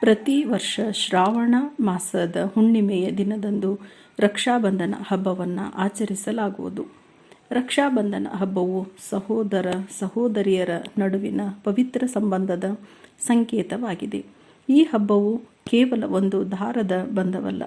ಪ್ರತಿ ವರ್ಷ ಶ್ರಾವಣ ಮಾಸದ ಹುಣ್ಣಿಮೆಯ ದಿನದಂದು ರಕ್ಷಾಬಂಧನ ಹಬ್ಬವನ್ನು ಆಚರಿಸಲಾಗುವುದು. ರಕ್ಷಾಬಂಧನ ಹಬ್ಬವು ಸಹೋದರ ಸಹೋದರಿಯರ ನಡುವಿನ ಪವಿತ್ರ ಸಂಬಂಧದ ಸಂಕೇತವಾಗಿದೆ. ಈ ಹಬ್ಬವು ಕೇವಲ ಒಂದು ದಾರದ ಬಂಧವಲ್ಲ.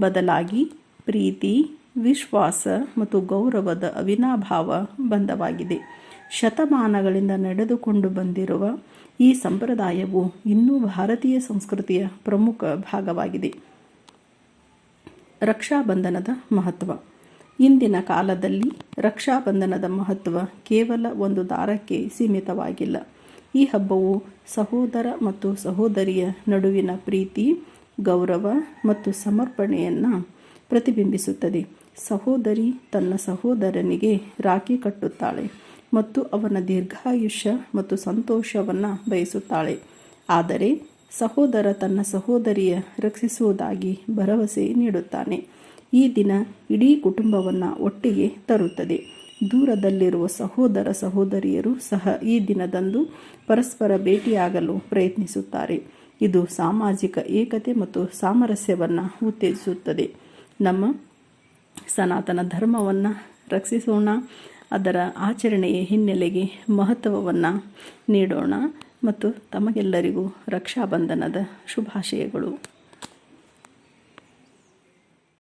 ಬದಲಾಗಿ ಪ್ರೀತಿ, ವಿಶ್ವಾಸ ಮತ್ತು ಗೌರವದ ಅವಿನಾಭಾವ ಬಂಧವಾಗಿದೆ. ಶತಮಾನಗಳಿಂದ ನಡೆದುಕೊಂಡು ಬಂದಿರುವ ಈ ಸಂಪ್ರದಾಯವು ಇನ್ನೂ ಭಾರತೀಯ ಸಂಸ್ಕೃತಿಯ ಪ್ರಮುಖ ಭಾಗವಾಗಿದೆ. ರಕ್ಷಾಬಂಧನದ ಮಹತ್ವ. ಇಂದಿನ ಕಾಲದಲ್ಲಿ ರಕ್ಷಾಬಂಧನದ ಮಹತ್ವ ಕೇವಲ ಒಂದು ದಾರಕ್ಕೆ ಸೀಮಿತವಾಗಿಲ್ಲ. ಈ ಹಬ್ಬವು ಸಹೋದರ ಮತ್ತು ಸಹೋದರಿಯ ನಡುವಿನ ಪ್ರೀತಿ, ಗೌರವ ಮತ್ತು ಸಮರ್ಪಣೆಯನ್ನು ಪ್ರತಿಬಿಂಬಿಸುತ್ತದೆ. ಸಹೋದರಿ ತನ್ನ ಸಹೋದರನಿಗೆ ರಾಖಿ ಕಟ್ಟುತ್ತಾಳೆ. ಮತ್ತು ಅವನ ದೀರ್ಘಾಯುಷ್ಯ ಮತ್ತು ಸಂತೋಷವನ್ನು ಬಯಸುತ್ತಾಳೆ. ಆದರೆ ಸಹೋದರ ತನ್ನ ಸಹೋದರಿಯ ರಕ್ಷಿಸುವುದಾಗಿ ಭರವಸೆ ನೀಡುತ್ತಾನೆ. ಈ ದಿನ ಇಡೀ ಕುಟುಂಬವನ್ನು ಒಟ್ಟಿಗೆ ತರುತ್ತದೆ. ದೂರದಲ್ಲಿರುವ ಸಹೋದರ ಸಹೋದರಿಯರು ಸಹ ಈ ದಿನದಂದು ಪರಸ್ಪರ ಭೇಟಿಯಾಗಲು ಪ್ರಯತ್ನಿಸುತ್ತಾರೆ. ಇದು ಸಾಮಾಜಿಕ ಏಕತೆ ಮತ್ತು ಸಾಮರಸ್ಯವನ್ನು ಉತ್ತೇಜಿಸುತ್ತದೆ. ನಮ್ಮ ಸನಾತನ ಧರ್ಮವನ್ನು ರಕ್ಷಿಸೋಣ ಅದರ ಆಚರಣೆಯ ಹಿನ್ನೆಲೆಗೆ ಮಹತ್ವವನ್ನು ನೀಡೋಣ ಮತ್ತು ತಮಗೆಲ್ಲರಿಗೂ ರಕ್ಷಾಬಂಧನದ ಶುಭಾಶಯಗಳು.